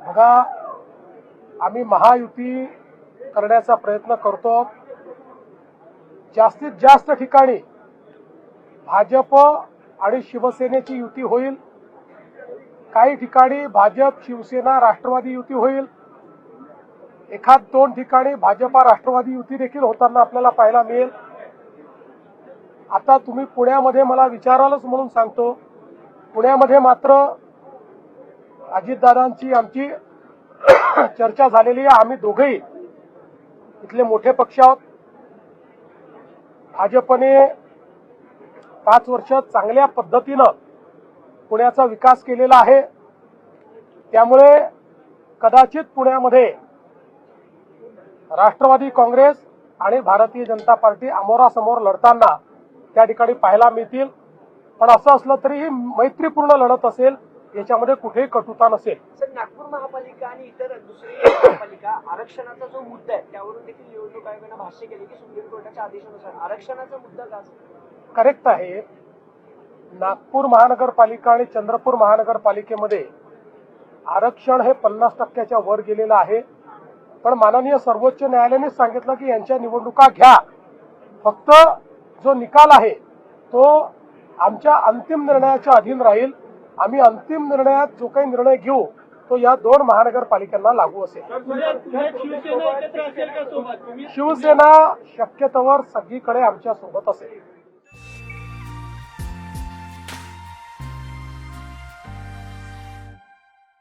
बघा आम्ही महायुती करण्याचा प्रयत्न करतो. जास्तीत जास्त ठिकाणी भाजप आणि शिवसेनेची युती होईल. काही ठिकाणी भाजप शिवसेना राष्ट्रवादी युती होईल. एखाद दोन ठिकाणी भाजपा राष्ट्रवादी युती देखील होताना आपल्याला पाहायला मिळेल. आता तुम्ही पुण्यामध्ये मला विचारालच म्हणून सांगतो. पुण्यामध्ये मात्र अजितदादांची आमची चर्चा झालेली आहे. आम्ही दोघेही इथले मोठे पक्ष आहोत. भाजपने पाच वर्ष चांगल्या पद्धतीनं पुण्याचा विकास केलेला आहे. त्यामुळे कदाचित पुण्यामध्ये राष्ट्रवादी काँग्रेस आणि भारतीय जनता पार्टी अमोरासमोर लढताना त्या ठिकाणी पाहायला मिळतील. पण असं असलं तरीही मैत्रीपूर्ण लढत असेल. याच्यामध्ये कुठेही कटुता नसेल. सर नागपूर महापालिका आणि इतर दुसरी महापालिका आरक्षणाचा जो मुद्दा आहे त्यावरून देखील निवडणूक आयोगानं भाष्य केले की सुप्रीम कोर्टाच्या आदेशानुसार आरक्षणाचा मुद्दा का? करेक्ट आहे. नागपूर महानगरपालिका आणि चंद्रपूर महानगरपालिकेमध्ये आरक्षण हे पन्नास टक्क्याच्या वर गेलेलं आहे. पण माननीय सर्वोच्च न्यायालयानेच सांगितलं की यांच्या निवडणुका घ्या. फक्त जो निकाल आहे तो आमच्या अंतिम निर्णयाच्या अधीन राहील. आम्ही अंतिम निर्णयात जो काही निर्णय घेऊ तो या दोन महानगरपालिकांना लागू असेल. शिवसेना शिवसेना शक्यतोवर सगळीकडे आमच्यासोबत असेल.